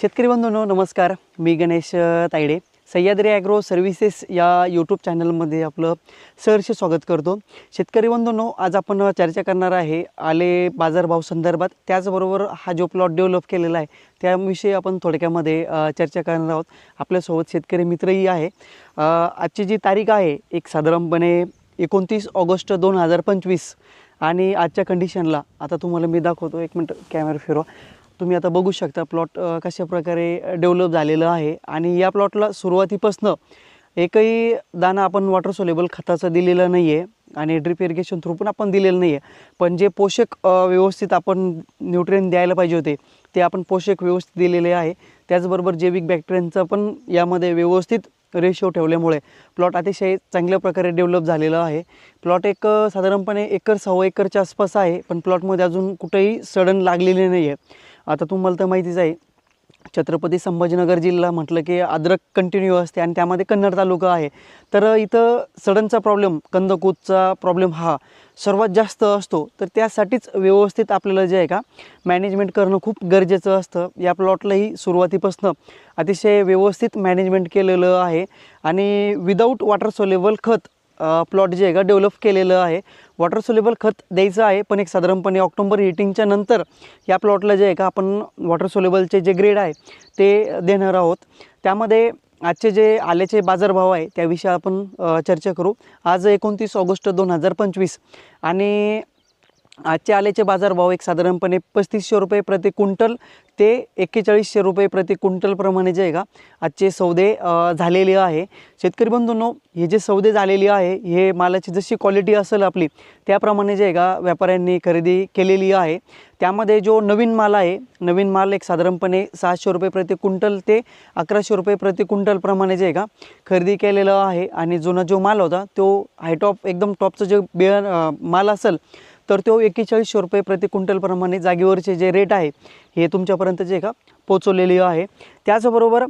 शेतकरी बंधूंनो नमस्कार. मी गणेश तायडे. सह्याद्री ॲग्रो सर्व्हिसेस या यूट्यूब चॅनलमध्ये आपलं सहर्ष स्वागत करतो. शेतकरी बंधूंनो आज आपण चर्चा करणार आहे आले बाजारभाव संदर्भात. त्याचबरोबर हा जो प्लॉट डेव्हलप केलेला आहे त्याविषयी आपण थोडक्यामध्ये चर्चा करणार आहोत. आपल्यासोबत शेतकरी मित्रही आहे. आजची जी तारीख आहे एक साधारणपणे एकोणतीस ऑगस्ट दोन हजार पंचवीस. आणि आजच्या कंडिशनला आता तुम्हाला मी दाखवतो. एक मिनटं कॅमेरा फिरवा. तुम्ही आता बघू शकता प्लॉट कशाप्रकारे कशा प्रकारे डेव्हलप झालेलं आहे. आणि या प्लॉटला सुरुवातीपासनं एकही दाणा आपण वॉटर सोलेबल खताचं दिलेलं नाही आहे आणि ड्रिप इरिगेशन थ्रू पण आपण दिलेलं नाही आहे पण जे पोषक व्यवस्थित आपण न्यूट्रिएंट द्यायला पाहिजे होते ते आपण पोषक व्यवस्थित दिलेले आहे. त्याचबरोबर जैविक बॅक्टेरियांचं पण यामध्ये व्यवस्थित रेशो ठेवल्यामुळे प्लॉट अतिशय चांगल्या प्रकारे डेव्हलप झालेलं आहे. प्लॉट एक साधारणपणे एकर सव्वा एकरच्या आसपास आहे पण प्लॉटमध्ये अजून कुठेही सडन लागलेले नाही आहे आता तुम्हाला तर माहितीच आहे छत्रपती संभाजीनगर जिल्हा म्हटलं की अद्रक कंटिन्यू असते आणि त्यामध्ये कन्नड तालुका आहे. तर इथं सडनचा प्रॉब्लेम कंदकूदचा प्रॉब्लेम हा सर्वात जास्त असतो. तर त्यासाठीच व्यवस्थित आपल्याला जे आहे का मॅनेजमेंट करणं खूप गरजेचं असतं. या प्लॉटलाही सुरुवातीपासून अतिशय व्यवस्थित मॅनेजमेंट केलेलं आहे. आणि विदाऊट वॉटर सोलेबल खत प्लॉट जे आहे का डेव्हलप केलेलं आहे. वॉटर सोल्युबल खत द्यायचं आहे पण एक साधारणपणे ऑक्टोबर हिटिंगच्या नंतर या प्लॉटला जे आहे का आपण वॉटर सोलेबलचे जे ग्रेड आहे ते देणार आहोत. त्यामध्ये आजचे जे आल्याचे बाजारभाव आहे त्याविषयी आपण चर्चा करू. आज एकोणतीस ऑगस्ट दोन हजार पंचवीस आणि आजचे आल्याचे बाजारभाव एक साधारणपणे पस्तीसशे रुपये प्रति क्विंटल ते एक्केचाळीसशे रुपये प्रति क्विंटलप्रमाणे जे आहे का आजचे सौदे झालेले आहे. शेतकरी बंधूंनो हे जे सौदे झालेली आहे हे मालाची जशी क्वालिटी असेल आपली त्याप्रमाणे जे आहे का व्यापाऱ्यांनी खरेदी केलेली आहे. त्यामध्ये जो नवीन माल आहे नवीन माल एक साधारणपणे सहाशे रुपये प्रति क्विंटल ते अकराशे रुपये प्रति क्विंटलप्रमाणे जे आहे का खरेदी केलेलं आहे. आणि जुना जो माल होता तो हायटॉप एकदम टॉपचं जे बिया माल असेल तर तो एक्केचाळीसशे रुपये प्रति क्विंटलप्रमाणे जागेवरचे जे रेट आहे हे तुमच्यापर्यंत जे का पोचवलेली आहे. त्याचबरोबर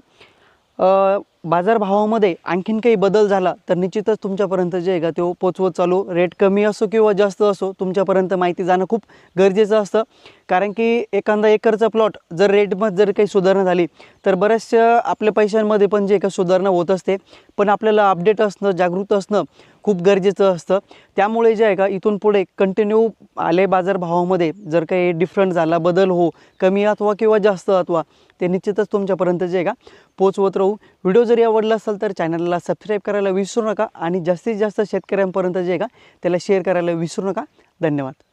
बाजारभावामध्ये आणखीन काही बदल झाला तर निश्चितच तुमच्यापर्यंत जे आहे का तो पोचवत चालू. रेट कमी असो किंवा जास्त असो तुमच्यापर्यंत माहिती जाणं खूप गरजेचं असतं. कारण की एखादा एकरचा प्लॉट जर रेटमध्ये जर काही सुधारणा झाली तर बऱ्याचशा आपल्या पैशांमध्ये पण जे का सुधारणा होत असते. पण आपल्याला अपडेट असणं जागृत असणं खूप गरजेचं असतं. त्यामुळे जे आहे का इथून पुढे कंटिन्यू आले बाजारभावामध्ये जर काही डिफरंट झाला बदल हो कमी अथवा किंवा जास्त अथवा ते निश्चितच तुमच्यापर्यंत जे आहे का पोचवत राहू. व्हिडिओ जरी आवडला असेल तर चॅनलला सबस्क्राईब करायला विसरू नका आणि जास्तीत जास्त शेतकऱ्यांपर्यंत जे आहे का त्याला शेअर करायला विसरू नका. धन्यवाद.